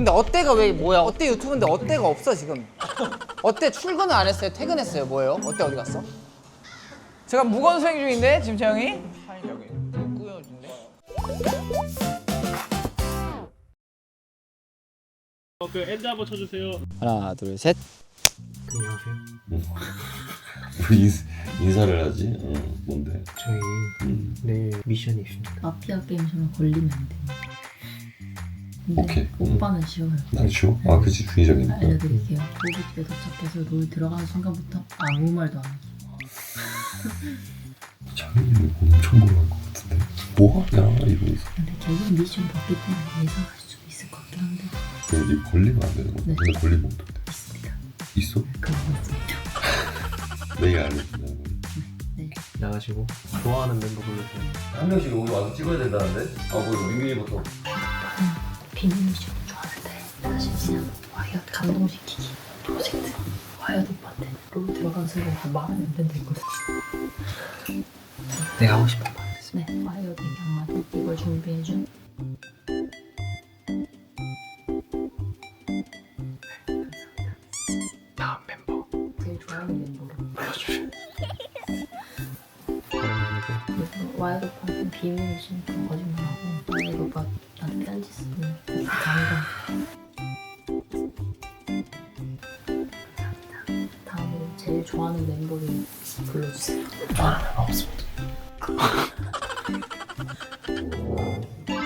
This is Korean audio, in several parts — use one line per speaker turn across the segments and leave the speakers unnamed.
근데 어때가 왜 뭐야? 어때 유튜브인데 어때가 없어 지금? 어때 출근을 안 했어요? 퇴근했어요? 뭐예요? 어때 어디 갔어?
제가 무건 수행 중인데 지금 재영이.
어, 그 엔드 한번 쳐주세요.
하나 둘 셋.
뭐 인, 인사를 하지? 어, 뭔데?
저희
음,
내일 미션이 있습니다.
마피아 게임처럼 걸리면 안 돼. 근데
오케이.
오빠는 쉬워요.
난 쉬워? 아, 그치, 중의적이니까.
알려드릴게요. 로비집에 도착해서 롤 들어가는 순간부터 아무 말도 안 하기.
장현님이 엄청 몰라할 것 같은데. 뭐 하냐? 이러고 있어.
근데 결국 미션 받기 때문에 예상할 수 있을 것 같긴 한데
여기 걸리면 안 되는 거야.
네.
근데 걸리면 어떡해?
있습니다.
있어?
그거 있습니다.
내가 알려준다는 거야.
나가시고 좋아하는 멤버 불러주세요.
한 명씩 여기 와서 찍어야 된다는데? 아, 뭐, 민민이부터.
비밀 미션 좋아하는데 사실 그냥 와이어 감동시키기 프로젝트. 와이어 오빠한테 롤 들어가는 순간 다 말하면 안 된다 했거든.
내가 하고 싶은 말.
네, 와이어 대장한테 이걸 준비해준 제일 좋아하는 멤버를 불러주세요
좋아하는 멤버 없습니다.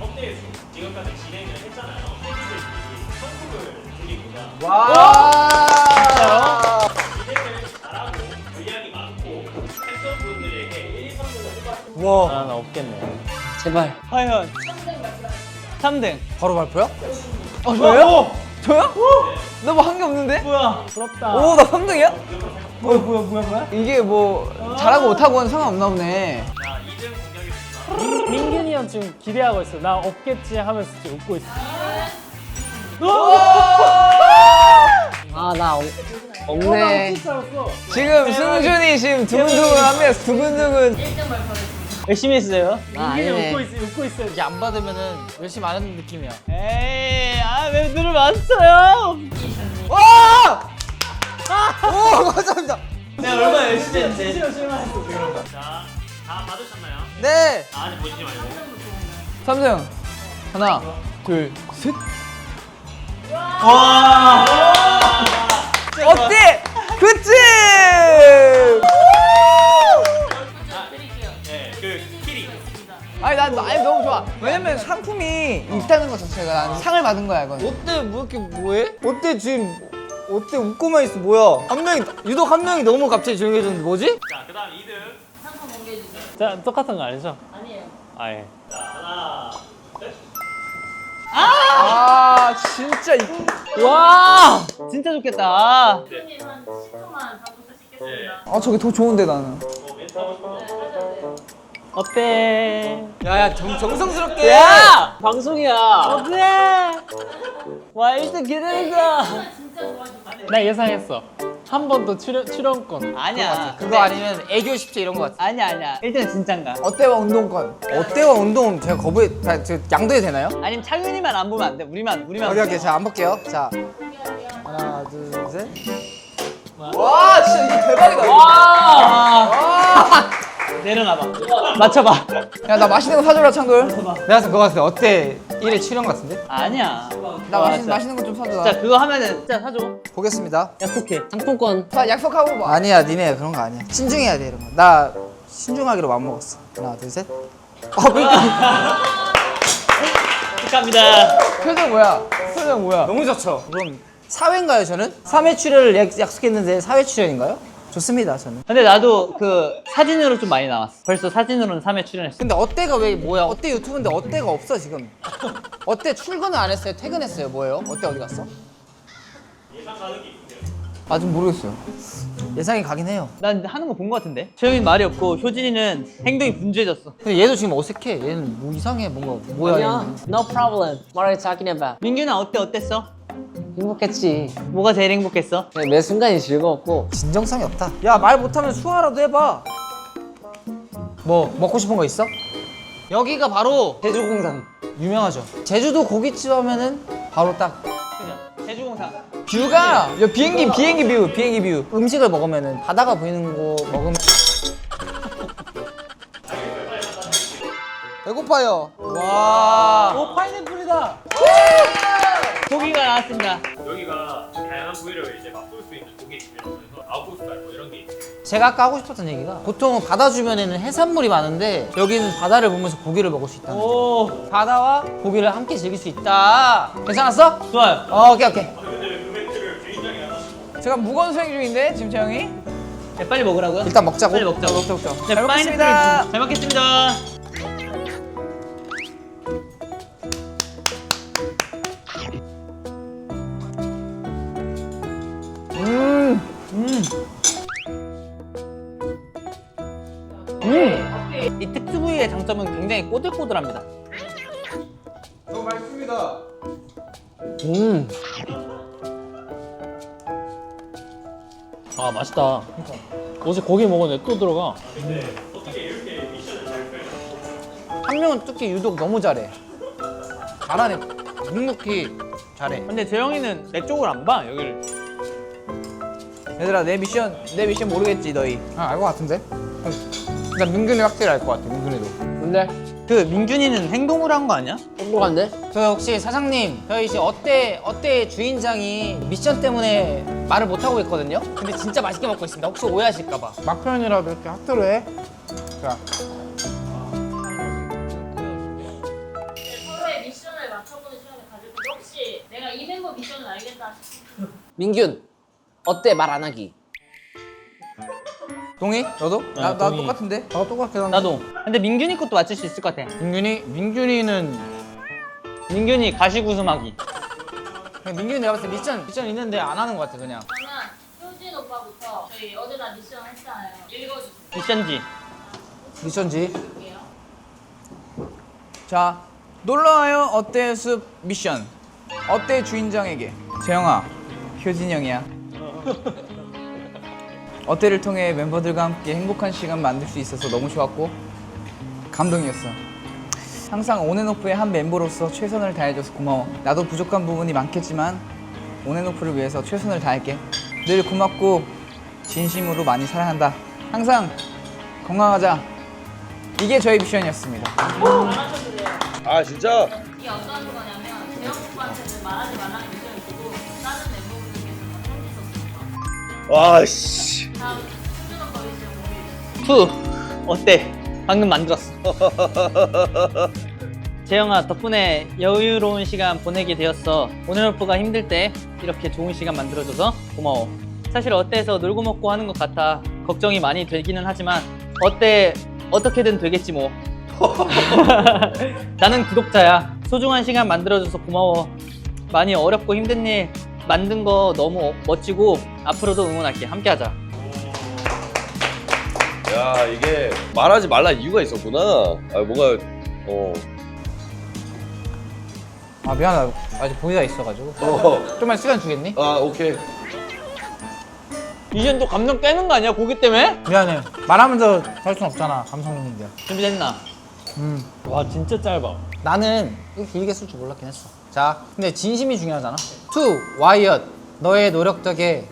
업데이트 지금까지 진행을 했잖아요. 팬분들끼리 선물을 드리고자
와.
진행을 잘하고 분량이 많고 팬분들에게 1, 2선물을 뽑았습니다.
와.
난 없겠네.
제발.
과연 3등.
바로 발표야?
어 저요? 저요? 나 뭐 한 게 없는데? 뭐야?
부럽다.
오 나 3등이야? 뭐야 뭐야 뭐야 뭐야? 이게 뭐 잘하고 못하고는 상관없나 보네.
자, 2등 공격입니다.
민균이 형 지금 기대하고 있어. 나 없겠지 하면서 지금 웃고 있어.
아 나 없네.
지금 승준이 지금 두근두근 하면 두근두근.
열심히 했어요.
나
민균이
아니네.
웃고 있어, 웃고 있어.
이게 안 받으면은 열심히 안 하는 느낌이야.
에이 아 멤버를 왔어요. 와! 오 감사합니다. 내가 얼마나 열심히 했는데.
자, 다 받으셨나요?
네.
아, 아직 보시지 말고.
3등 하나 둘 셋. 와. 어때? 그치?
네, 그 키리.
아니 난 아니, 너무 좋아. 왜냐면 상품이 있다는 것 자체가 난 상을 받은 거야 이건. 어때 뭐 이렇게 뭐해? 어때 지금 어때 웃고만 있어 뭐야? 한 명이 유독 한 명이 너무 갑자기 조용해졌는데 뭐지?
자, 그 다음 2등.
자, 똑같은 거 아니죠? 아니에요. 아예.
자, 하나, 셋.
아 진짜 이- 와 진짜 좋겠다.
네.
아 저게 더 좋은데 나는.
거.
어때?
야야 정성스럽게. 야
방송이야. 어때? 와, 1등 기대된다. 나 예상했어. 한 번 더 출연, 출연권.
아니야.
그거 아니면 애교 10제 이런 거 같아.
아니야 아니야. 1등은 진짠가? 어때와 운동권.
어때와 운동 제가 거부해 자, 저 양도해 되나요?
아니면 창윤이만 안 보면 안 돼. 우리만 우리만.
오케이 오케이 자안 볼게요. 자 하나 둘 셋.
와 진짜 이거 대박이다. 와. 내려놔봐. 맞춰봐.
야 나 맛있는 거 사줘라 창돌. 내가 그거 같아. 어때 1회 출연 같은데?
아니야.
나
와,
맛있,
진짜.
맛있는 거 좀 사줘.
자 그거 하면은 진짜 사줘.
보겠습니다.
약속해. 상품권.
자 약속하고 봐.
아니야 니네 그런 거 아니야. 신중해야 돼 이런 거. 나 신중하기로 마음 먹었어. 하나 둘 셋. 아 그러니까
축하합니다.
표정 뭐야? 표정 뭐야?
너무 좋죠. 그럼 4회인가요 저는? 3회 출연을 약- 약속했는데 4회 출연인가요? 좋습니다 저는.
근데 나도 그 사진으로 좀 많이 나왔어. 벌써 사진으로는 3회 출연했어.
근데 어때가 왜 뭐야? 어때 유튜브인데 어때가 없어 지금? 어때 출근을 안 했어요? 퇴근했어요? 뭐예요? 어때 어디 갔어?
예상 가는 게 있으세요?
아직 모르겠어요. 예상이 가긴 해요.
난 하는 거 본 거 같은데? 재영이는 말이 없고 효진이는 행동이 분주해졌어.
근데 얘도 지금 어색해. 얘는 뭐 이상해 뭔가 뭐야? 얘는.
No problem. What are you talking about?
민규는 어때? 어땠어?
행복했지.
뭐가 제일 행복했어?
그냥 매 순간이 즐거웠고
진정성이 없다. 야 말 못하면 수화라도 해봐. 뭐 먹고 싶은 거 있어? 여기가 바로
제주공산.
유명하죠. 제주도 고깃집 하면은 바로 딱
그냥 제주공사.
뷰가 야, 비행기 비행기 뷰 비행기 뷰 음식을 먹으면은 바다가 보이는 거 먹으면 배고파요. 와. 오 파인애플이다.
고기가 나왔습니다.
여기가 다양한 부위를 이제 맛볼 수 있는 고기 집이라서 아웃포스탈 뭐 이런 게 있어요.
제가 아까 하고 싶었던 얘기가 보통 바다 주변에는 해산물이 많은데 여기는 바다를 보면서 고기를 먹을 수 있다.
오,
바다와 고기를 함께 즐길 수 있다. 괜찮았어?
좋아요.
어, 오케이 오케이.
제가 무건 수행 중인데 지금 재영이.
네, 빨리 먹으라고요?
일단 먹자고.
빨리 먹자고.
먹자 먹자.
네,
잘
파인애플
먹겠습니다.
잘 먹겠습니다. 맛있다. 어제 고기 먹었는데 또 들어가.
한 명은 특히 유독 너무 잘해. 잘하네. 묵묵히 잘해.
근데 재영이는 내 쪽을 안 봐. 여기를.
얘들아 내 미션 내 미션 모르겠지 너희.
아, 알 것 같은데? 일단 민균이 확실히 알 것 같아. 민균이도.
근데
그 민균이는 행동으로 한거 아니야?
행복한데?
저 혹시 사장님, 저희 이제 어때 어때 주인장이 미션 때문에 말을 못 하고 있거든요. 근데 진짜 맛있게 먹고 있습니다. 혹시 오해하실까봐. 막편이라도 이렇게 하트로 해. 자,
서로의 미션을 맞춰보는 시간을 가질 때 혹시 내가 이 멤버 미션을 알겠다 싶으면
민균 어때 말 안 하기?
동희? 너도? 나, 나
동의.
똑같은데?
저 똑같긴 한데.
나도. 근데 민균이 것도 맞출 수 있을 것 같아.
민균이, 민균이는
민균이 가시구수마기.
그냥 민균이 내가 봤을 때 미션 미션 있는데 안 하는 것 같아 그냥.
그러면 효진 오빠부터 저희 어제 다 미션 했잖아요 읽어주세요
미션지.
미션지.
자 놀러와요 어때 숲 미션. 어때 주인장에게. 재영아 효진 형이야. 어때를 통해 멤버들과 함께 행복한 시간 만들 수 있어서 너무 좋았고 감동이었어. 항상 온앤오프의 한 멤버로서 최선을 다해줘서 고마워. 나도 부족한 부분이 많겠지만 온앤오프를 위해서 최선을 다할게. 늘 고맙고 진심으로 많이 사랑한다. 항상 건강하자. 이게 저희 미션이었습니다.
아 진짜?
이게 어떤 거냐면 재영 오빠한테는 말하지 말라는
와씨
다음 오빠 미션 공개해주세요
투. 어때? 방금 만들었어. 재영아 덕분에 여유로운 시간 보내게 되었어. 오늘 오프가 힘들 때 이렇게 좋은 시간 만들어줘서 고마워. 사실 어때에서 놀고 먹고 하는 것 같아 걱정이 많이 되기는 하지만 어때 어떻게든 되겠지 뭐. 나는 구독자야. 소중한 시간 만들어줘서 고마워. 많이 어렵고 힘든 일 만든 거 너무 멋지고 앞으로도 응원할게. 함께 하자.
야 이게 말하지 말라 이유가 있었구나 아 뭔가 어,
아 미안하다. 아직 보이다 있어가지고.
어.
좀만 시간 주겠니?
아 오케이
이젠 또 감정 깨는 거 아니야 고기 때문에?
미안해. 말하면서 할 순 없잖아. 감성용인데.
준비됐나?
음.
와 진짜 짧아.
나는 이렇게 길게 쓸 줄 몰랐긴 했어. 자, 근데 진심이 중요하잖아. 투 와이엇 너의 노력 덕에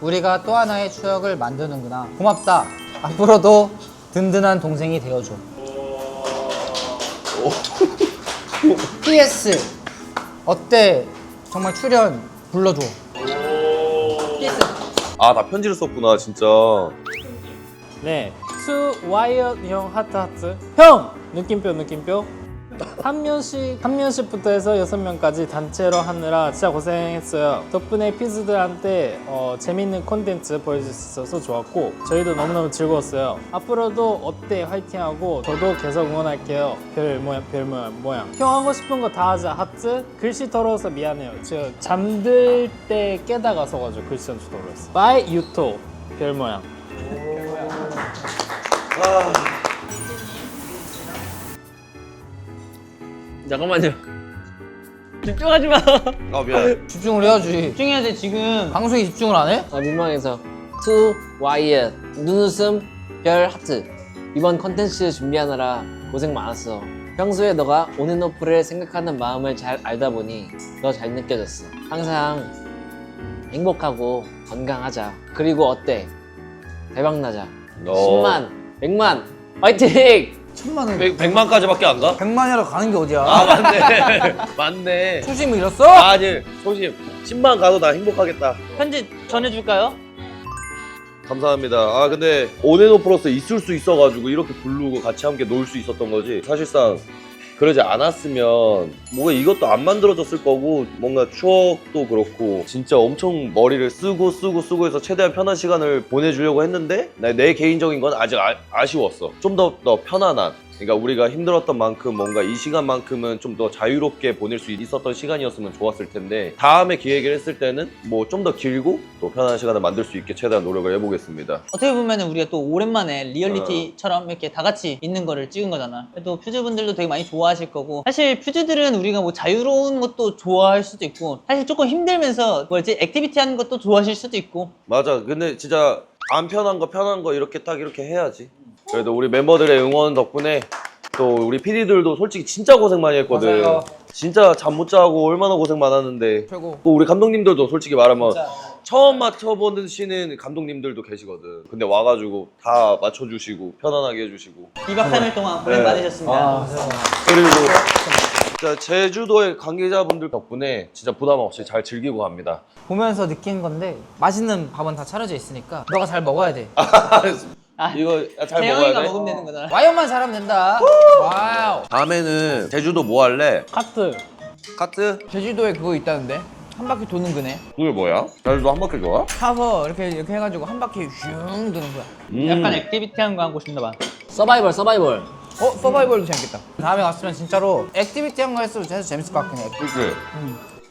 우리가 또 하나의 추억을 만드는구나. 고맙다. 앞으로도 든든한 동생이 되어줘. PS 어때? 정말 출연 불러줘. PS
아 나 편지를 썼구나 진짜
네. 투 와이엇 형 하트 하트. 형 느낌표 느낌표.
한 명씩 한 명씩부터 해서 여섯 명까지 단체로 하느라 진짜 고생했어요. 덕분에 핀스들한테 어, 재밌는 콘텐츠 보여줄 수 있어서 좋았고 저희도 너무너무 즐거웠어요. 앞으로도 어때 화이팅하고 저도 계속 응원할게요. 별 모양 별 모양 모양. 형 하고 싶은 거 다 하자 하트. 글씨 더러워서 미안해요. 제가 잠들 때 깨다가 서 가지고 글씨 엄청 더러웠어. 바이 유토 별 모양.
잠깐만요.
집중하지 마.
아 미안.
집중을 해야지.
집중해야 돼 지금.
방송에 집중을 안 해?
아, 민망해서 투 와이엇 눈웃음 별 하트 이번 컨텐츠 준비하느라 고생 많았어 평소에 너가 온앤오프를 생각하는 마음을 잘 알다 보니 너 잘 느껴졌어 항상 행복하고 건강하자 그리고 어때 대박 나자
어.
10만 100만 화이팅
천만은
100, 100 만까지밖에 안 가?
100만이라도 가는 게 어디야?
아 맞네. 맞네.
초심을 잃었어?
아니 소심 10만 가도 나 행복하겠다.
편지 전해줄까요?
감사합니다. 아 근데 온앤오프로서 있을 수 있어가지고 이렇게 부르고 같이 함께 놀 수 있었던 거지. 사실상 그러지 않았으면 뭔가 이것도 안 만들어졌을 거고 뭔가 추억도 그렇고 진짜 엄청 머리를 쓰고 쓰고 쓰고 해서 최대한 편한 시간을 보내주려고 했는데 내, 내 개인적인 건 아직 아, 아쉬웠어. 좀 더 더 편안한. 그러니까 우리가 힘들었던 만큼 뭔가 이 시간만큼은 좀 더 자유롭게 보낼 수 있었던 시간이었으면 좋았을 텐데 다음에 기획을 했을 때는 뭐 좀 더 길고 또 편안한 시간을 만들 수 있게 최대한 노력을 해보겠습니다.
어떻게 보면 우리가 또 오랜만에 리얼리티처럼 이렇게 다 같이 있는 거를 찍은 거잖아. 그래도 퓨즈분들도 되게 많이 좋아하실 거고 사실 퓨즈들은 우리가 뭐 자유로운 것도 좋아할 수도 있고 사실 조금 힘들면서 뭐지 액티비티 하는 것도 좋아하실 수도 있고
맞아. 근데 진짜 안 편한 거 편한 거 이렇게 딱 이렇게 해야지. 그래도 우리 멤버들의 응원 덕분에 또 우리 PD들도 솔직히 진짜 고생 많이 했거든.
맞아요.
진짜 잠 못 자고 얼마나 고생 많았는데.
최고.
또 우리 감독님들도 솔직히 말하면 처음 맞춰보시는 감독님들도 계시거든. 근데 와가지고 다 맞춰주시고 편안하게 해주시고.
2박 3일 동안 고생
네.
많으셨습니다.
그리고 진짜 제주도의 관계자분들 덕분에 진짜 부담 없이 잘 즐기고 갑니다.
보면서 느낀 건데 맛있는 밥은 다 차려져 있으니까 너가 잘 먹어야 돼.
아,
이거 잘
재영이가
먹어야 돼.
먹으면 되는 거잖아.
와이어만 잘하면 된다. 와우.
다음에는 제주도 뭐 할래?
하트.
카트?
제주도에 그거 있다는데 한 바퀴 도는 그네.
그게 뭐야? 제주도 한 바퀴 좋아?
타서 이렇게 이렇게 해가지고 한 바퀴 슝 도는 거야.
음.
약간 액티비티 하는 거 하고 싶나 봐.
서바이벌 서바이벌
어 서바이벌도 재밌겠다.
다음에 갔으면 진짜로 액티비티 한 거 했으면 진짜 재밌을 것 같긴 해.
그치?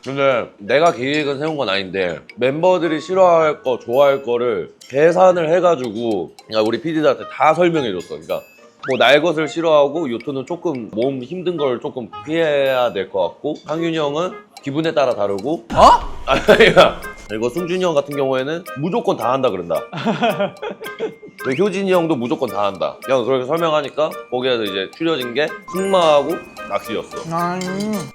근데 내가 계획은 세운 건 아닌데 멤버들이 싫어할 거 좋아할 거를 계산을 해가지고 그러니까 우리 PD들한테 다 설명해 줬어. 그러니까 뭐날 것을 싫어하고 요토는 조금 몸 힘든 걸 조금 피해야 될 것 같고 상윤이 형은 기분에 따라 다르고
어?
아니야 그리고 승준이 형 같은 경우에는 무조건 다 한다 그런다 그리고 효진이 형도 무조건 다 한다 그냥 그렇게 설명하니까 거기에서 이제 추려진 게 승마하고 낚시였어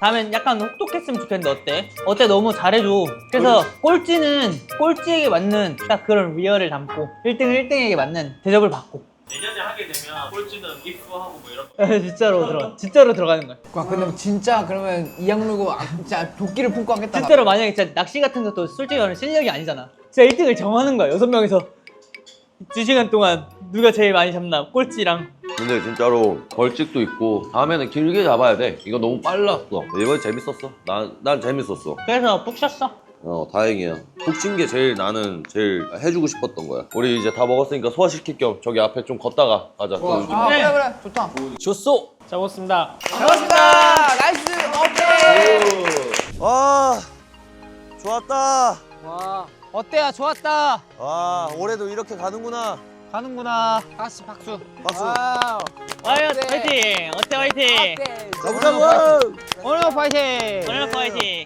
다음엔 약간 혹독했으면 좋겠는데 어때? 어때 너무 잘해줘. 그래서 꼴찌는 꼴찌에게 맞는 딱 그런 리얼을 담고 1등은 1등에게 맞는 대접을 받고.
내년에 하게 되면 꼴찌는 if하고 뭐 이런
진짜로 들어. 진짜로 들어가는 거야.
와 근데 진짜 그러면 이악 물고 아, 진짜 도끼를 품고 하겠다.
진짜로 만약에 진짜 낚시 같은 것도 솔직히 말하면 실력이 아니잖아. 진짜 1등을 정하는 거야. 여섯 명에서 두 시간 동안 누가 제일 많이 잡나 꼴찌랑.
근데 진짜로 벌칙도 있고 다음에는 길게 잡아야 돼. 이거 너무 빨랐어. 이번에 재밌었어. 난, 난 재밌었어.
그래서 푹 쉬었어.
어 다행이야. 푹쉰게 제일 나는 제일 해주고 싶었던 거야. 우리 이제 다 먹었으니까 소화시킬 겸 저기 앞에 좀 걷다가 가자.
또아 그래 그래 좋다.
좋소
잡았습니다.
고맙습니다. 나이스 오케이.
와 좋았다.
와 어때요? 좋았다.
와 올해도 이렇게 가는구나.
가는구나. 다시 박수.
박수.
와우.
와이어 화이팅! 어때 화이팅!
가보자고.
오늘 파이팅.
오늘 화이팅!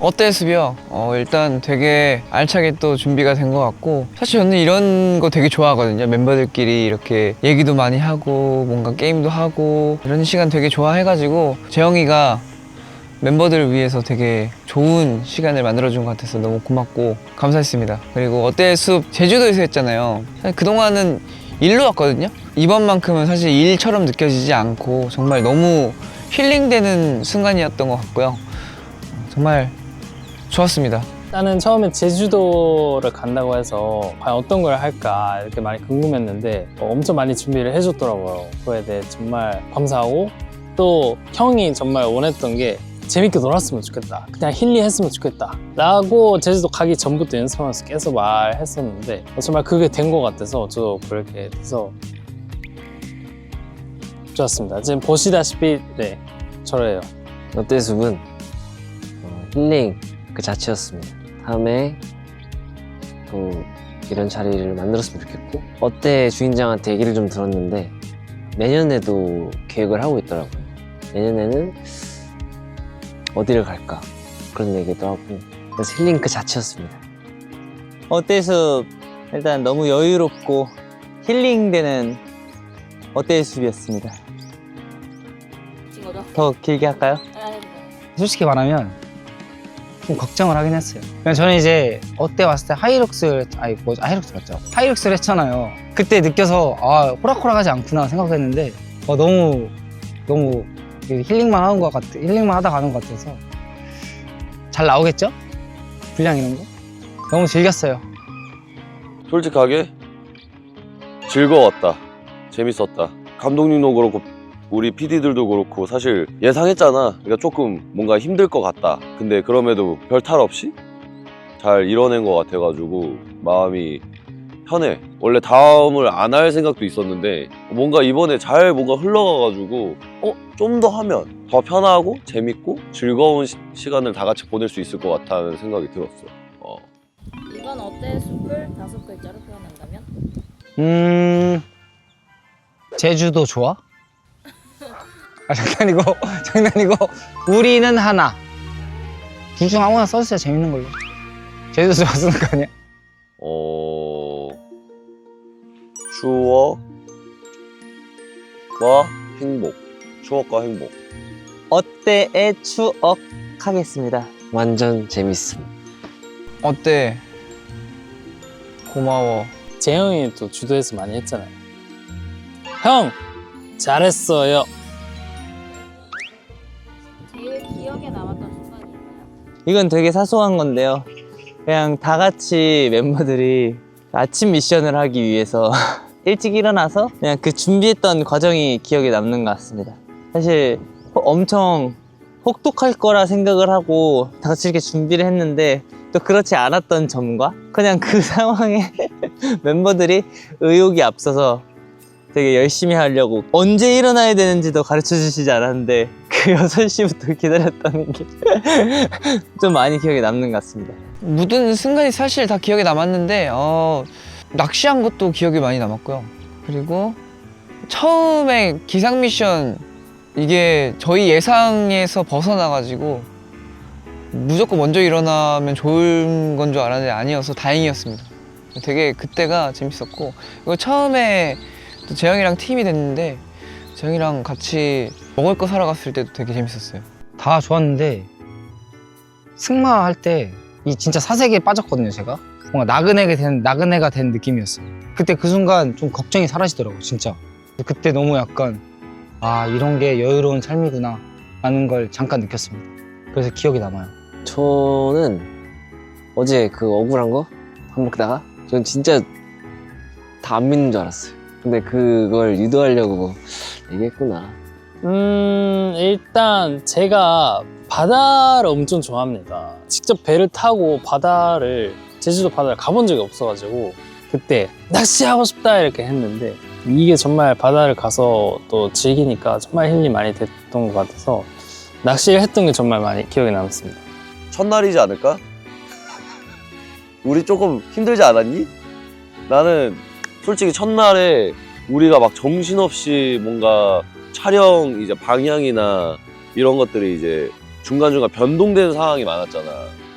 어때 수비요? 어 일단 되게 알차게 또 준비가 된 것 같고 사실 저는 이런 거 되게 좋아하거든요. 멤버들끼리 이렇게 얘기도 많이 하고 뭔가 게임도 하고 이런 시간 되게 좋아해가지고 재영이가 멤버들을 위해서 되게 좋은 시간을 만들어준 것 같아서 너무 고맙고 감사했습니다. 그리고 어때 숲 제주도에서 했잖아요. 그동안은 일로 왔거든요. 이번만큼은 사실 일처럼 느껴지지 않고 정말 너무 힐링되는 순간이었던 것 같고요. 정말 좋았습니다.
나는 처음에 제주도를 간다고 해서 과연 어떤 걸 할까 이렇게 많이 궁금했는데 어, 엄청 많이 준비를 해줬더라고요. 그거에 대해 정말 감사하고 또 형이 정말 원했던 게 재밌게 놀았으면 좋겠다. 그냥 힐링했으면 좋겠다. 라고 제주도 가기 전부터 연습하면서 계속 말했었는데 정말 그게 된 것 같아서 저도 그렇게 돼서 좋았습니다. 지금 보시다시피 네 저래요.
롯데숲은 어, 힐링 그 자체였습니다. 다음에 또 이런 자리를 만들었으면 좋겠고 어때 주인장한테 얘기를 좀 들었는데 내년에도 계획을 하고 있더라고요. 내년에는 어디를 갈까 그런 얘기도 하고 그래서 힐링 그 자체였습니다.
어때서 일단 너무 여유롭고 힐링되는 어때의 숲이었습니다. 더 길게 할까요?
솔직히 말하면 좀 걱정을 하긴 했어요. 그냥 저는 이제 어때 왔을 때 하이룩스를 아니 뭐 하이룩스 맞죠? 하이룩스를 했잖아요. 그때 느껴서 아 호락호락하지 않구나 생각했는데 어, 너무 너무 힐링만 하는 것 같아 힐링만 하다 가는 것 같아서 잘 나오겠죠? 분량 이런 거 너무 즐겼어요.
솔직하게 즐거웠다. 재밌었다. 감독님도 그렇고 우리 PD들도 그렇고 사실 예상했잖아. 그러니까 조금 뭔가 힘들 것 같다. 근데 그럼에도 별 탈 없이 잘 이뤄낸 것 같아가지고 마음이 편해. 원래 다음을 안 할 생각도 있었는데 뭔가 이번에 잘 뭔가 흘러가가지고 어? 좀 더 하면 더 편하고 재밌고 즐거운 시, 시간을 다 같이 보낼 수 있을 것 같다는 생각이 들었어. 어.
이번 어때 숲을 다섯 글자로 표현한다면?
음 제주도 좋아? 아 장난이고 장난이고 우리는 하나 둘 중 아무나 써주세요 재밌는 걸로 제주도 좋았으는 거 아니야?
어 추억과 행복 추억과 행복
어때의 추억 하겠습니다.
완전 재밌음.
어때? 고마워.
재영이 또 주도해서 많이 했잖아요. 형 잘했어요.
이건 되게 사소한 건데요. 그냥 다 같이 멤버들이 아침 미션을 하기 위해서 일찍 일어나서 그냥 그 준비했던 과정이 기억에 남는 것 같습니다. 사실 엄청 혹독할 거라 생각을 하고 다 같이 이렇게 준비를 했는데 또 그렇지 않았던 점과 그냥 그 상황에 멤버들이 의욕이 앞서서 되게 열심히 하려고 언제 일어나야 되는지도 가르쳐 주시지 않았는데 그 6시부터 기다렸다는 게 좀 많이 기억에 남는 것 같습니다.
모든 순간이 사실 다 기억에 남았는데 어, 낚시한 것도 기억에 많이 남았고요. 그리고 처음에 기상 미션 이게 저희 예상에서 벗어나가지고 무조건 먼저 일어나면 좋은 건 줄 알았는데 아니어서 다행이었습니다. 되게 그때가 재밌었고 그리고 처음에 또 재영이랑 팀이 됐는데 재영이랑 같이 먹을 거 사러 갔을 때도 되게 재밌었어요.
다 좋았는데 승마 할 때 이 진짜 사색에 빠졌거든요 제가. 뭔가 나그네가 된 나그네가 된 느낌이었어요. 그때 그 순간 좀 걱정이 사라지더라고 진짜. 그때 너무 약간 아 이런 게 여유로운 삶이구나 라는 걸 잠깐 느꼈습니다. 그래서 기억이 남아요.
저는 어제 그 억울한 거밥 먹다가 전 진짜 다 안 믿는 줄 알았어요. 근데 그걸 유도하려고 얘기했구나.
음 일단 제가 바다를 엄청 좋아합니다. 직접 배를 타고 바다를 제주도 바다를 가본 적이 없어가지고 그때 낚시하고 싶다 이렇게 했는데 이게 정말 바다를 가서 또 즐기니까 정말 힐링 많이 됐던 것 같아서 낚시를 했던 게 정말 많이 기억에 남습니다.
첫날이지 않을까? 우리 조금 힘들지 않았니? 나는 솔직히 첫날에 우리가 막 정신없이 뭔가 촬영 이제 방향이나 이런 것들이 이제 중간중간 변동되는 상황이 많았잖아.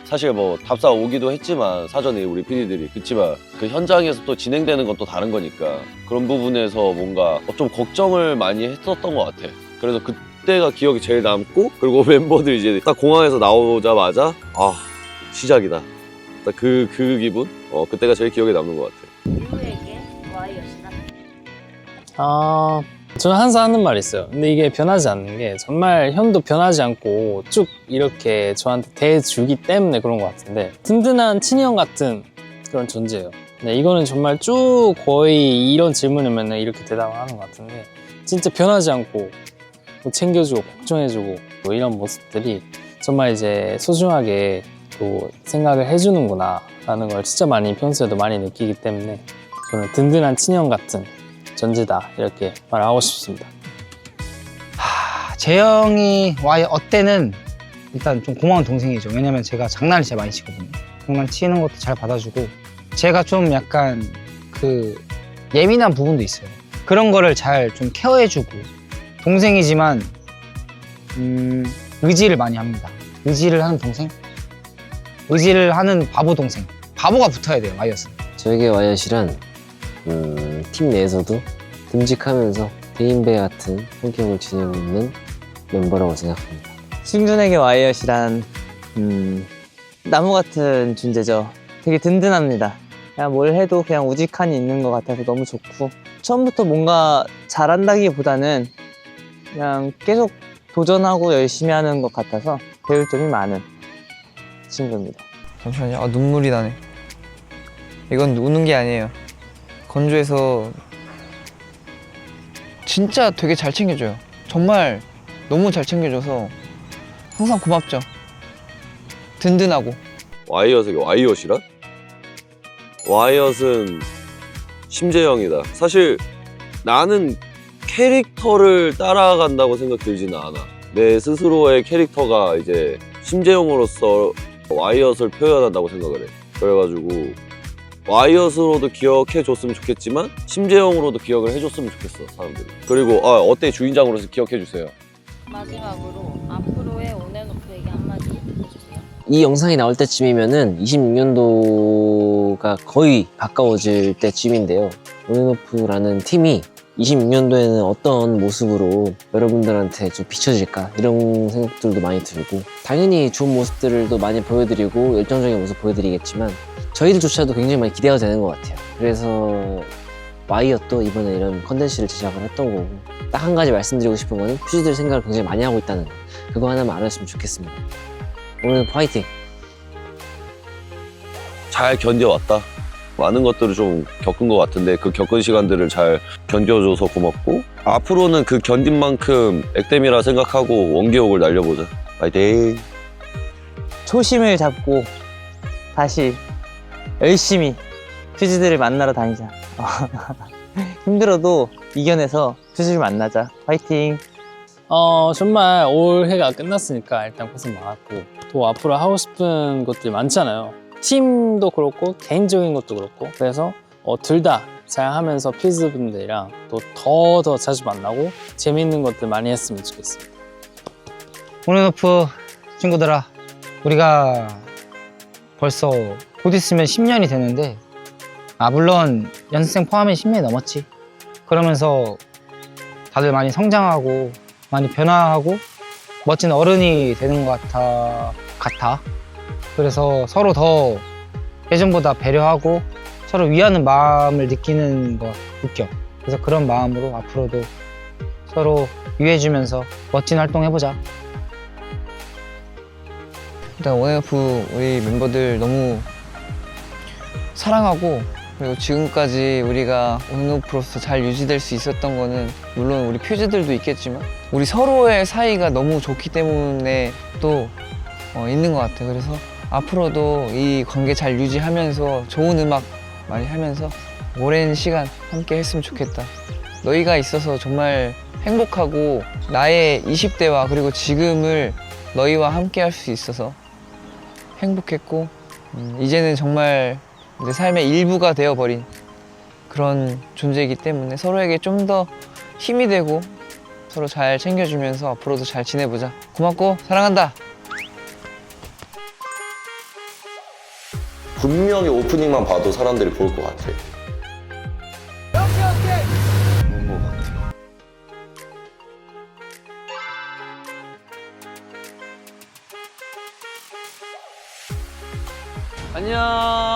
사실 뭐 답사 오기도 했지만 사전에 우리 PD들이 그치만 그 현장에서 또 진행되는 건 또 다른 거니까 그런 부분에서 뭔가 좀 걱정을 많이 했었던 것 같아. 그래서 그때가 기억이 제일 남고 그리고 멤버들 이제 딱 공항에서 나오자마자 아 시작이다. 딱그그 기분 어 그때가 제일 기억에 남는 것 같아.
아 저는 항상 하는 말이 있어요. 근데 이게 변하지 않는 게 정말 형도 변하지 않고 쭉 이렇게 저한테 대해주기 때문에 그런 것 같은데 든든한 친형 같은 그런 존재예요. 네, 이거는 정말 쭉 거의 이런 질문이면 이렇게 대답을 하는 것 같은데 진짜 변하지 않고 뭐 챙겨주고 걱정해주고 뭐 이런 모습들이 정말 이제 소중하게 또 생각을 해주는구나 라는 걸 진짜 많이 평소에도 많이 느끼기 때문에 저는 든든한 친형 같은 존재다 이렇게 말하고 싶습니다.
하, 재영이 와의 어때는 일단 좀 고마운 동생이죠. 왜냐면 제가 장난을 진짜 많이 치거든요. 장난 치는 것도 잘 받아주고 제가 좀 약간 그 예민한 부분도 있어요. 그런 거를 잘 좀 케어해주고 동생이지만 음, 의지를 많이 합니다. 의지를 하는 동생? 의지를 하는 바보 동생. 바보가 붙어야 돼요, 와이어스.
저에게 와이엇이란 음, 팀 내에서도 듬직하면서 대인배 같은 성격을 지니고 있는 멤버라고 생각합니다.
승준에게 와이엇이란 음, 나무 같은 존재죠. 되게 든든합니다. 그냥 뭘 해도 그냥 우직한이 있는 것 같아서 너무 좋고 처음부터 뭔가 잘한다기보다는 그냥 계속 도전하고 열심히 하는 것 같아서 배울 점이 많은 친구입니다.
잠시만요. 아 눈물이 나네. 이건 우는 게 아니에요. 건조해서 진짜 되게 잘 챙겨줘요. 정말 너무 잘 챙겨줘서 항상 고맙죠. 든든하고.
와이엇에게 와이엇이란? 와이엇은 심재영이다. 사실 나는 캐릭터를 따라간다고 생각 들지는 않아. 내 스스로의 캐릭터가 이제 심재영으로서 와이엇을 표현한다고 생각을 해. 그래가지고 와이엇으로도 기억해 줬으면 좋겠지만 심재영으로도 기억을 해줬으면 좋겠어 사람들이. 그리고 아 어때 주인장으로서 기억해 주세요.
마지막으로 앞으로의 온앤오프에게 한마디 해주세요.
이 영상이 나올 때쯤이면은 26년도가 거의 가까워질 때쯤인데요. 온앤오프라는 팀이 26년도에는 어떤 모습으로 여러분들한테 좀 비춰질까 이런 생각들도 많이 들고 당연히 좋은 모습들도 많이 보여드리고 열정적인 모습 보여드리겠지만 저희들조차도 굉장히 많이 기대가 되는 것 같아요. 그래서 와이엇도 이번에 이런 컨텐츠를 제작을 했던 거고 딱 한 가지 말씀드리고 싶은 거는 퓨즈들 생각을 굉장히 많이 하고 있다는 거 그거 하나만 알았으면 좋겠습니다. 오늘 파이팅!
잘 견뎌왔다. 많은 것들을 좀 겪은 것 같은데 그 겪은 시간들을 잘 견뎌줘서 고맙고 앞으로는 그 견딘 만큼 액땜이라 생각하고 원기옥을 날려보자. 파이팅!
초심을 잡고 다시 열심히 퓨즈들을 만나러 다니자. 힘들어도 이겨내서 퓨즈를 만나자. 화이팅!
어 정말 올해가 끝났으니까 일단 고생 많았고 또 앞으로 하고 싶은 것들이 많잖아요. 팀도 그렇고 개인적인 것도 그렇고 그래서 어, 둘다 잘 하면서 피즈 분들이랑 또 더 더 자주 만나고 재밌는 것들 많이 했으면 좋겠습니다.
온앤오프 친구들아 우리가 벌써 곧 있으면 10년이 되는데 아 물론 연습생 포함해 10년이 넘었지. 그러면서 다들 많이 성장하고 많이 변화하고 멋진 어른이 되는 것 같아 같아. 그래서 서로 더 예전보다 배려하고 서로 위하는 마음을 느끼는 거 느껴. 그래서 그런 마음으로 앞으로도 서로 위해주면서 멋진 활동 해보자.
일단 원앤오프 우리 멤버들 너무 사랑하고 그리고 지금까지 우리가 온앤오프로서 잘 유지될 수 있었던 거는 물론 우리 퓨즈들도 있겠지만 우리 서로의 사이가 너무 좋기 때문에 또 어, 있는 것 같아. 그래서 앞으로도 이 관계 잘 유지하면서 좋은 음악 많이 하면서 오랜 시간 함께 했으면 좋겠다. 너희가 있어서 정말 행복하고 나의 20대와 그리고 지금을 너희와 함께 할 수 있어서 행복했고 음, 이제는 정말 내 삶의 일부가 되어버린 그런 존재이기 때문에 서로에게 좀 더 힘이 되고 서로 잘 챙겨주면서 앞으로도 잘 지내보자. 고맙고 사랑한다.
분명히 오프닝만 봐도 사람들이 볼 것 같아. 그런 것 같아.
안녕.